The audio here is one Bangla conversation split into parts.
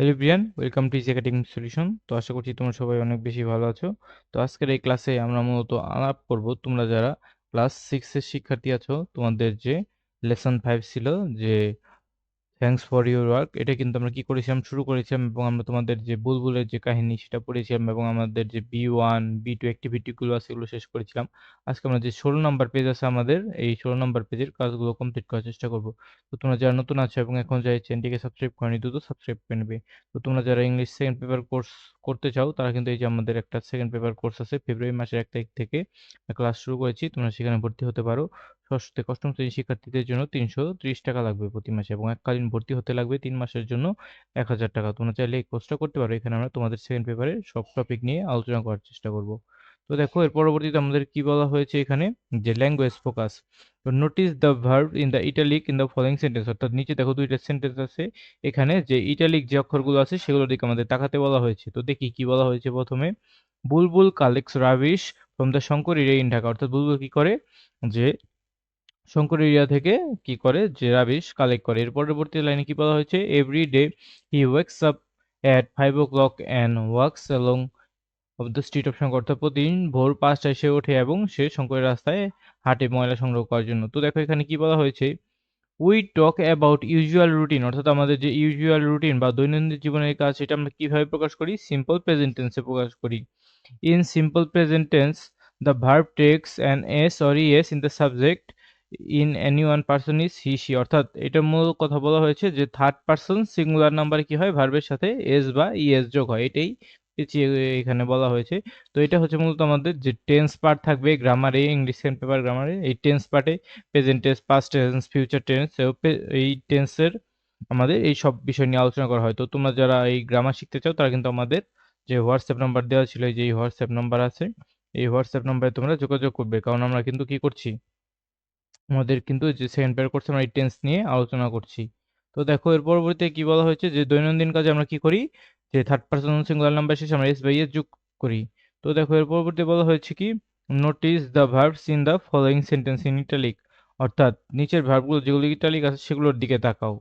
Hello Brian welcome to easy academic solution তো আশা করছি তোমরা সবাই অনেক বেশি ভালো আছো। তো আজকের এই ক্লাসে আমরা মূলত আলাপ করব তোমরা যারা ক্লাস সিক্সের শিক্ষার্থী আছো, তোমাদের যে লেসন ফাইভ ছিল, যে থ্যাঙ্কস ফর ইউর ওয়ার্ক এটা কিন্তু আমরা কি করেছিলাম শুরু করেছিলাম এবং আমরা তোমাদের যে বুলবুলের যে কাহিনী সেটা পড়েছিলাম এবং আমাদের যে বি ওয়ান বি টু অ্যাক্টিভিটিগুলো আছে এগুলো শেষ করেছিলাম। আজকে আমরা যে ষোলো নম্বর পেজ আছে আমাদের, এই ষোলো নম্বর পেজের কাজগুলো কমপ্লিট করার চেষ্টা করব। তো তোমরা যারা নতুন আছো এবং এখন যাই চ্যানেলটিকে সাবস্ক্রাইব করেনি, দ্রুত সাবস্ক্রাইব করে নেবে। তো তোমরা যারা ইংলিশ সেকেন্ড পেপার কোর্স করতে চাও, তারা কিন্তু এই যে আমাদের একটা সেকেন্ড পেপার কোর্স আছে ফেব্রুয়ারি মাসের এক তারিখ থেকে ক্লাস শুরু করেছি, তোমরা সেখানে ভর্তি হতে পারো। ষষ্ঠ থেকে অষ্টম শ্রেণির শিক্ষার্থীদের জন্য তিনশো ত্রিশ টাকা লাগবে প্রতি মাসে এবং এককালীন ভর্তি হতে লাগবে তিন মাসের জন্য এক হাজার টাকা। তোমরা চাইলে এই কোর্সটা করতে পারো। এখানে আমরা তোমাদের সেকেন্ড পেপারে সব টপিক নিয়ে আলোচনা করার চেষ্টা করব। তো দেখো, এর পরবর্তীতে আমাদের কি বলা হয়েছে এখানে? যে ল্যাঙ্গুয়েজ ফোকাস তো notice the verb in the italic in the following sentence অর্থাৎ নিচে দেখো দুইটা সেন্টেন্স আছে। এখানে যে ইটালিক যে অক্ষরগুলো আছে সেগুলোর দিকে আমাদের তাকাতে বলা হয়েছে। তো দেখি কি বলা হয়েছে প্রথমে। Bulbul collects rubbish from the Shankar area in Dhaka. অর্থাৎ বুলবুল কি করে? যে শঙ্কর এরিয়া থেকে কি করে? যে রাবিশ কালেক্ট করে। এর পরবর্তী লাইনে কি বলা হয়েছে? Every day he wakes up at five o'clock and works along of the street of Shankar অর্থাৎ প্রতিদিন ভোর পাঁচটায় সে ওঠে এবং সে শঙ্করের রাস্তায় হাটে ময়লা সংগ্রহ করার জন্য। তো দেখো এখানে কি বলা হয়েছে? We talk about usual routine অর্থাৎ আমাদের যে ইউজুয়াল রুটিন বা দৈনন্দিন জীবনের কাজ, সেটা আমরা কীভাবে প্রকাশ করি? সিম্পল প্রেজেন্ট টেন্সে প্রকাশ করি। In simple present tense the verb takes an S or ES in the subject in any one person is he she অর্থাৎ এটা মূল কথা বলা হয়েছে যে থার্ড পার্সন সিঙ্গুলার নাম্বার কি হয়? ভার্বের সাথে এস বা ইএস যোগ হয়। এটাই এখানে বলা হয়েছে। তো এটা হচ্ছে মূলত আমাদের যে টেন্স পার্ট থাকবে গ্রামারে ইংলিশ পেপার গ্রামারে এই টেন্স পার্টে present tense past tense future tense এই টেন্সের আমাদের এই সব বিষয় নিয়ে আলোচনা করা হয়। তো তোমরা যারা এই গ্রামার শিখতে চাও, তারা কিন্তু আমাদের যে হোয়াটসঅ্যাপ নাম্বার দেওয়া ছিল যে এই হোয়াটসঅ্যাপ নাম্বার আছে, এই হোয়াটসঅ্যাপ নাম্বারে তোমরা যোগাযোগ করবে। কারণ আমরা কিন্তু কি করছি? আমাদের কিন্তু যে সেকেন্ড পেয়ার করছে, আমরা এই টেন্স নিয়ে আলোচনা করছি। তো দেখো, এর পরবর্তীতে কি বলা হয়েছে যে, দৈনন্দিন কাজে আমরা কি করি? যে থার্ড পার্সন সিঙ্গুলার নাম্বার শেষে আমরা এস বাই এস যোগ করি। তো দেখো, এর পরবর্তী বলা হয়েছে কি? Notice the verbs in the following sentence in italic অর্থাৎ নিচের ভার্বগুলো যেগুলো ইটালিক আছে, সেগুলোর দিকে তাকাও।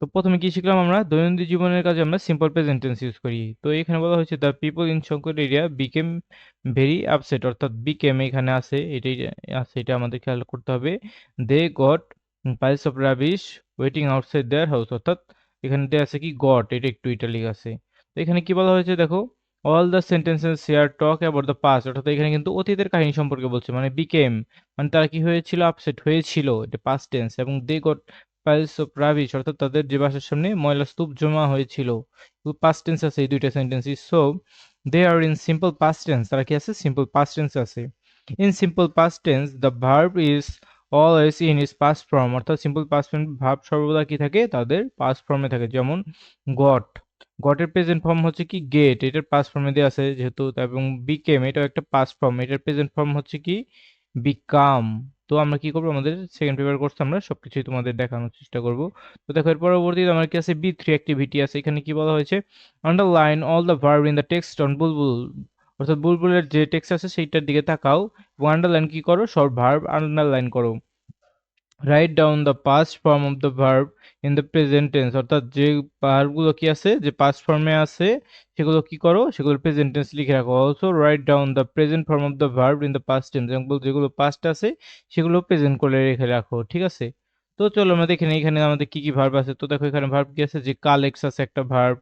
তো প্রথমে কি শিখলাম আমরা? দৈনন্দিন জীবনের কাজে আমরা সিম্পল প্রেজেন্ট টেন্স ইউজ করি। তো এখানে বলা হয়েছে the people in Shankar area became very upset অর্থাৎ বিকেম এখানে আছে, এটাই আছে, এটা আমাদের খেয়াল করতে হবে। They got piles of rubbish waiting outside their house অর্থাৎ এখানে দেওয়া আছে কি? গট এটা একটু ইটালিক আছে। তো এখানে কি বলা হয়েছে দেখো? All the sentences share talk about the past অর্থাৎ এখানে কিন্তু অতীতের কাহিনী সম্পর্কে বলছে মানে বিকেম মানে তারা কি হয়েছিল? আপসেট হয়েছিল, এটা পাস্ট টেন্স এবং they got piles of rubbish অর্থাৎ তাদের যে বাসার সামনে ময়লা স্তূপ জমা হয়েছিল। পাস্ট টেন্স আছে, এই দুইটা sentence so they are in simple past tense তারা কি আছে? সিম্পল পাস্ট টেন্স আছে। In simple past tense the verb is always in is past form অর্থাৎ সিম্পল পাস্ট ফর্ম ভার্ব সর্বদা কি থাকে? তাদের পাস্ট ফর্মে থাকে, যেমন গট গটের প্রেজেন্ট ফর্ম হচ্ছে কি? গেট এটার পাস্ট ফর্মে দেওয়া আছে যেহেতু, এবং বিকেম এটাও একটা পাস্ট ফর্ম এটার প্রেজেন্ট ফর্ম হচ্ছে কি? বিকাম তো আমরা কি করব? আমাদের সেকেন্ড পেপার কোর্স আমরা সবকিছুই তোমাদের দেখানোর চেষ্টা করব। তো দেখো, এর পরবর্তীতে আমার কি আছে বি থ্রি অ্যাক্টিভিটি আছে। এখানে কি বলা হয়েছে? Underline all the verb in the text on Bulbul অর্থাৎ বুলবুলের যে টেক্সট আছে, সেইটার দিকে তাকাও। এবং আন্ডারলাইন কি করো? সব ভার্ব আন্ডারলাইন করো। Write down the past form of the verb in the present tense অর্থাৎ যে ভার্বগুলো কি আছে, যে পাস্ট ফর্মে আছে, সেগুলো কি করো? সেগুলো প্রেজেন্ট টেন্স লিখে রাখো। Also write down the present form of the verb in the past tense যেগুলো পাস্ট আছে, সেগুলো প্রেজেন্ট করে রেখে রাখো, ঠিক আছে? তো চলো আমরা দেখে নিই, এখানে আমাদের কি কি ভার্ব আছে? তো দেখো এখানে ভার্ব কি আছে? যে কালেক্স আছে একটা ভার্ব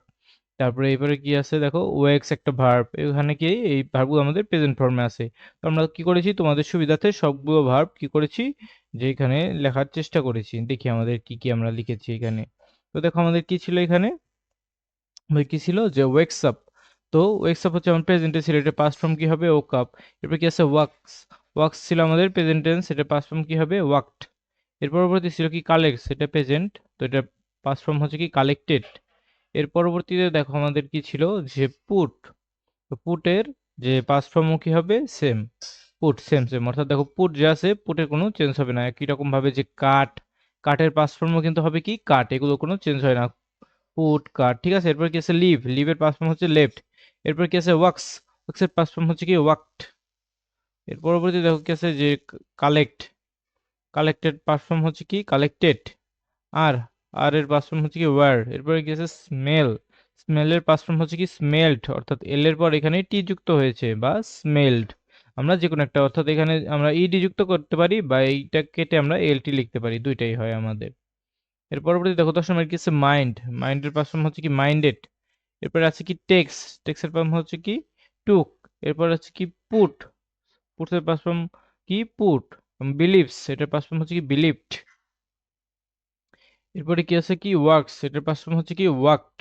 তারপরে এবারে কি আছে? দেখো ওয়েক্স একটা ভার্ব এখানে কি এই ভার্বগুলো আমাদের প্রেজেন্ট ফর্মে আছে। তো আমরা কি করেছি? তোমাদের সুবিধার্থে সবগুলো ভার্ব কি করেছি? যে এখানে লেখার চেষ্টা করেছি। দেখি আমাদের কি কি আমরা লিখেছি এখানে। তো দেখো আমাদের কি ছিল এখানে? কি ছিল? যে ওয়েক্স আপ তো ওয়েক্স আপ হচ্ছে আমার প্রেজেন্টে ছিল এটা পাস্ট ফর্ম কি হবে? ও কাপ এরপর কি আছে? ওয়াক্স ওয়াক্স ছিল আমাদের প্রেজেন্ট টেন্স এটা পাস্ট ফর্ম কি হবে? ওয়াক্ট এর পরবর্তী ছিল কি? কালেক্টস এটা প্রেজেন্ট তো এটা পাস্ট ফর্ম হচ্ছে কি? কালেক্টেড এর পরবর্তীতে দেখো আমাদের কি ছিল? যে পুট পুটের যে পাস্ট ফর্ম কি হবে? সেম পুট সেম সেম অর্থাৎ দেখো পুট যে আছে পুটের কোনো চেঞ্জ হবে না। একই রকম ভাবে যে কাট কাটের পাস্ট ফর্মও কিন্তু হবে কি? কাট এগুলো কোনো চেঞ্জ হয় না। পুট কাট ঠিক আছে? এরপর কি আছে? লিভ লিভের পাস্ট ফর্ম হচ্ছে লেফট এরপর কি আছে? ওয়াক্স ওয়াক্সের পাস্ট ফর্ম হচ্ছে কি? ওয়াক্ট এর পরবর্তী দেখো কি আছে? যে কালেক্ট কালেক্টেড পাস্ট ফর্ম হচ্ছে কি? কালেক্টেড আর আর এর পাস্ট ফর্ম হচ্ছে কি ওয়ার এরপরে আছে স্মেল স্মেলের পাস্ট ফর্ম হচ্ছে কি স্মেল্ট অর্থাৎ এল এর পর এখানে টি যুক্ত হয়েছে বা স্মেল্ড আমরা যে কোনো একটা, অর্থাৎ এখানে আমরা ইডি যুক্ত করতে পারি বা এইটা কেটে আমরা এলটি লিখতে পারি, দুইটাই হয় আমাদের। এর পরবর্তী দেখো দশ নম্বর কি আছে মাইন্ড মাইন্ডের পাস্ট ফর্ম হচ্ছে কি মাইন্ডেড এরপরে আছে কি টেক্স টেক্সের ফর্ম হচ্ছে কি টুক এরপর আছে কি পুট পুটের পাস্ট ফর্ম কি পুট বিলিভস এটার পাস্ট ফর্ম হচ্ছে কি বিলিভড এরপরে কি আছে কি? ওয়ার্কস এটার ফর্ম হচ্ছে কি? ওয়ার্কড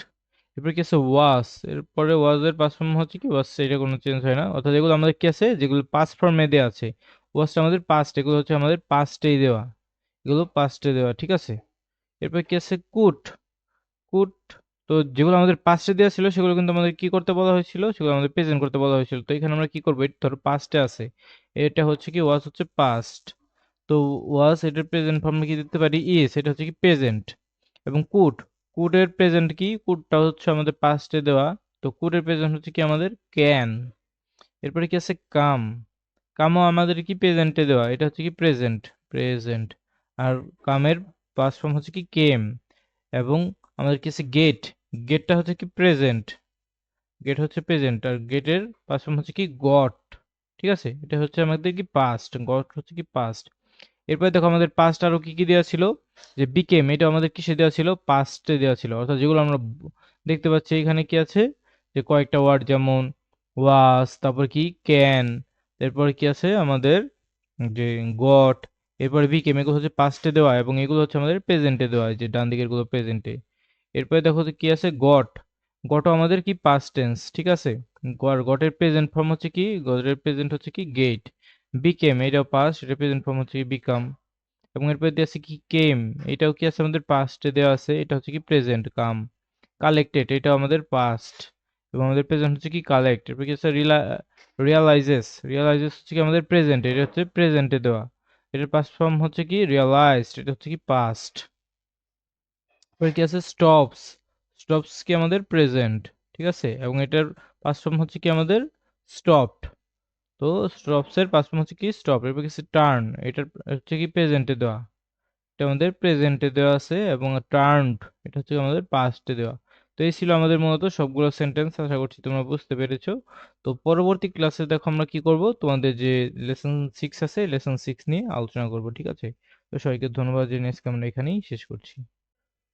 এরপরে কি আছে? ওয়াস। এরপরে ওয়াজ এর ফর্ম হচ্ছে কি? ওয়াস, এটা কোনো চেঞ্জ হয় না। অর্থাৎ এগুলো আমাদের কি আছে? যেগুলো পাস্ট ফর্মে দেওয়া আছে। ওয়াসটা আমাদের পাস্ট এগুলো হচ্ছে আমাদের পাস্টেই দেওয়া। এগুলো পাস্টে দেওয়া, ঠিক আছে? এরপর কি আছে? কুট কুট তো যেগুলো আমাদের পাস্টে দেওয়া ছিল, সেগুলো কিন্তু আমাদের কি করতে বলা হয়েছিল? সেগুলো আমাদের প্রেজেন্ট করতে বলা হয়েছিল। তো এখানে আমরা কি করব? ধরো পাস্টে আছে। এটা হচ্ছে কি? ওয়াজ হচ্ছে পাস্ট তো ওয়াজ এটার প্রেজেন্ট ফর্মে কি দিতে পারি ইস এটা হচ্ছে কি প্রেজেন্ট এবং কুড কুডের প্রেজেন্ট কি? কুডটা হচ্ছে আমাদের পাস্টে দেওয়া, তো কুডের প্রেজেন্ট হচ্ছে কি আমাদের ক্যান এরপরে কি আছে কাম কামও আমাদের কি প্রেজেন্টে দেওয়া, এটা হচ্ছে কি প্রেজেন্ট প্রেজেন্ট আর কামের পাস্ট ফর্ম হচ্ছে কি কেম এবং আমাদের কি আছে গেট গেটটা হচ্ছে কি প্রেজেন্ট গেট হচ্ছে প্রেজেন্ট আর গেটের পাস্ট ফর্ম হচ্ছে কি গট ঠিক আছে? এটা হচ্ছে আমাদের কি পাস্ট গট হচ্ছে কি পাস্ট এরপরে দেখো আমাদের পাস্ট আরও কি কি দেওয়া ছিল? যে বিকেম এটা আমাদের কিসে দেওয়া ছিল? পাস্টে দেওয়া ছিল। অর্থাৎ যেগুলো আমরা দেখতে পাচ্ছি এখানে কি আছে? যে কয়েকটা ওয়ার্ড যেমন ওয়াস তারপর কি? ক্যান এরপর কি আছে? আমাদের যে গট এরপরে বিকেম এগুলো হচ্ছে পাস্টে দেওয়া এবং এগুলো হচ্ছে আমাদের প্রেজেন্টে দেওয়া যে ডান দিকেরগুলো প্রেজেন্টে এরপরে দেখো কি আছে? গট গটও আমাদের কি? পাস্ট টেন্স ঠিক আছে? গট গটের প্রেজেন্ট ফর্ম হচ্ছে কি? গটের প্রেজেন্ট হচ্ছে কি? গেট বিকেম এটাও পাস্ট এটার প্রেজেন্ট ফর্ম হচ্ছে কি বিকাম এবং এরপরে দেওয়া আছে কি কেম এটাও কি আছে আমাদের পাস্টে দেওয়া আছে, এটা হচ্ছে কি প্রেজেন্ট কাম কালেক্টেড এটাও আমাদের পাস্ট এবং আমাদের প্রেজেন্ট হচ্ছে কি কালেক্ট এরপর কি আছে রিয়ালাইজেস রিয়ালাইজেস হচ্ছে কি আমাদের প্রেজেন্ট এটা হচ্ছে প্রেজেন্টে দেওয়া. এটার পাস্ট ফর্ম হচ্ছে কি রিয়ালাইজড এটা হচ্ছে কি পাস্ট এরপর কি আছে স্টপস স্টপস কি আমাদের প্রেজেন্ট ঠিক আছে? এবং এটার পাস্ট ফর্ম হচ্ছে কি আমাদের স্টপড তো স্টপসের পাস্ট হচ্ছে কি স্টপ এরপর কিছু টার্ন এটার হচ্ছে কি প্রেজেন্টে দেওয়া। এটা আমাদের প্রেজেন্টে দেওয়া আছে এবং টার্নড এটা হচ্ছে আমাদের পাস্টে দেওয়া। তো এই ছিল আমাদের মূলত সবগুলো সেন্টেন্স আশা করছি তোমরা বুঝতে পেরেছ। তো পরবর্তী ক্লাসে দেখো আমরা কি করব, তোমাদের যে লেসন সিক্স আছে লেসন সিক্স নিয়ে আলোচনা করব, ঠিক আছে? তো সবাইকে ধন্যবাদ জানিয়ে আজকে আমরা এখানেই শেষ করছি।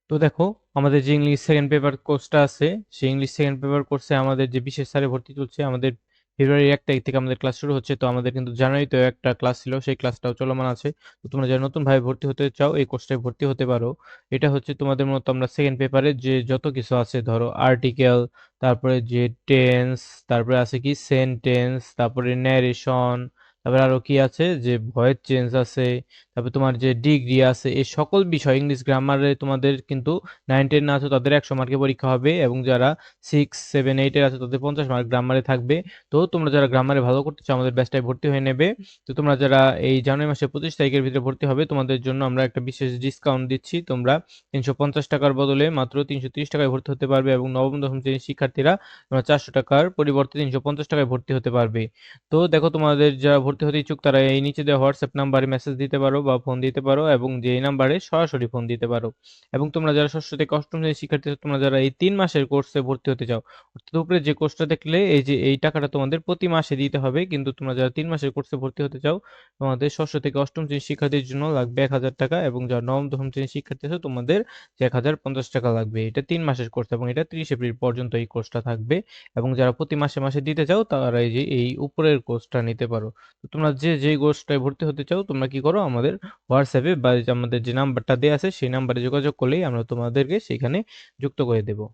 তো দেখো, আমাদের যে ইংলিশ সেকেন্ড পেপার কোর্সটা আছে, সেই ইংলিশ সেকেন্ড পেপার কোর্সে আমাদের যে বিশেষ সারে ভর্তি চলছে, আমাদের ফেব্রুয়ারি এক তারিখ থেকে আমাদের ক্লাস শুরু হচ্ছে। তো আমাদের কিন্তু জানুয়ারিতেও একটা ক্লাস ছিল, সেই ক্লাসটাও চলমান আছে। তো তোমরা যারা নতুন ভাবে ভর্তি হতে চাও, এই কোর্সটায় ভর্তি হতে পারো। এটা হচ্ছে তোমাদের মতো আমরা সেকেন্ড পেপারে যে যত কিছু আছে, ধরো আর্টিকেল তারপরে যে টেন্স তারপরে আছে কি সেন্টেন্স তারপরে ন্যারেশন তারপরে আরও কি আছে, যে ভয়েস চেঞ্জ আছে তারপরে তোমার যে ডিগ্রি আছে এই সকল বিষয় ইংলিশ গ্রামারে তোমাদের কিন্তু নাইন টেন আছে, তাদের একশো মার্কের পরীক্ষা হবে এবং যারা সিক্স সেভেন এইটের আছে, তাদের পঞ্চাশ মার্ক গ্রামারে থাকবে। তো তোমরা যারা গ্রামারে ভালো করতে চাও, আমাদের ব্যাচটায় ভর্তি হয়ে নেবে। তো তোমরা যারা এই জানুয়ারি মাসের পঁচিশ তারিখের ভিতরে ভর্তি হবে, তোমাদের জন্য আমরা একটা বিশেষ ডিসকাউন্ট দিচ্ছি। তোমরা তিনশো পঞ্চাশ টাকার বদলে মাত্র তিনশো তিরিশ টাকায় ভর্তি হতে পারবে এবং নবম, দশম শ্রেণির শিক্ষার্থীরা তোমরা চারশো টাকার পরিবর্তে তিনশো পঞ্চাশ টাকায় ভর্তি হতে পারবে। তো দেখো তোমাদের যারা ভর্তি হতে ইচ্ছুক, তারা এই নিচে দেওয়া হোয়াটসঅ্যাপ নাম্বারে মেসেজ দিতে পারো। বা ফোন দিতে পারো এবং যে নাম্বারে সরাসরি ফোন দিতে পারো। এবং তোমরা যারা ষষ্ঠ থেকে অষ্টম শ্রেণির শিক্ষার্থী, তোমরা যারা এই তিন মাসের কোর্সে ভর্তি হতে চাও, অর্থাৎ উপরে যে কোর্সটা দেখলে, এই যে এই টাকাটা তোমাদের প্রতি মাসে দিতে হবে, কিন্তু তোমরা যারা তিন মাসের কোর্সে ভর্তি হতে চাও, তোমাদের ষষ্ঠ থেকে অষ্টম শ্রেণির শিক্ষার্থীর জন্য লাগবে এক হাজার টাকা এবং যারা নবম, দশম শ্রেণির শিক্ষার্থী আছো, তোমাদের এক হাজার পঞ্চাশ টাকা লাগবে। এটা তিন মাসের কোর্স এবং এটা তিরিশ এপ্রিল পর্যন্ত এই কোর্সটা থাকবে এবং যারা প্রতি মাসে মাসে দিতে চাও, তারা এই যে এই উপরের কোর্সটা নিতে পারো। তোমরা যে যে কোর্সটায় ভর্তি হতে চাও, তোমরা কি করো, আমাদের হোয়াটসঅ্যাপে বা আমাদের যে নাম্বারটা দেওয়া আছে, সেই নাম্বারে যোগাযোগ করলেই আমরা তোমাদেরকে সেখানে যুক্ত করে দেবো।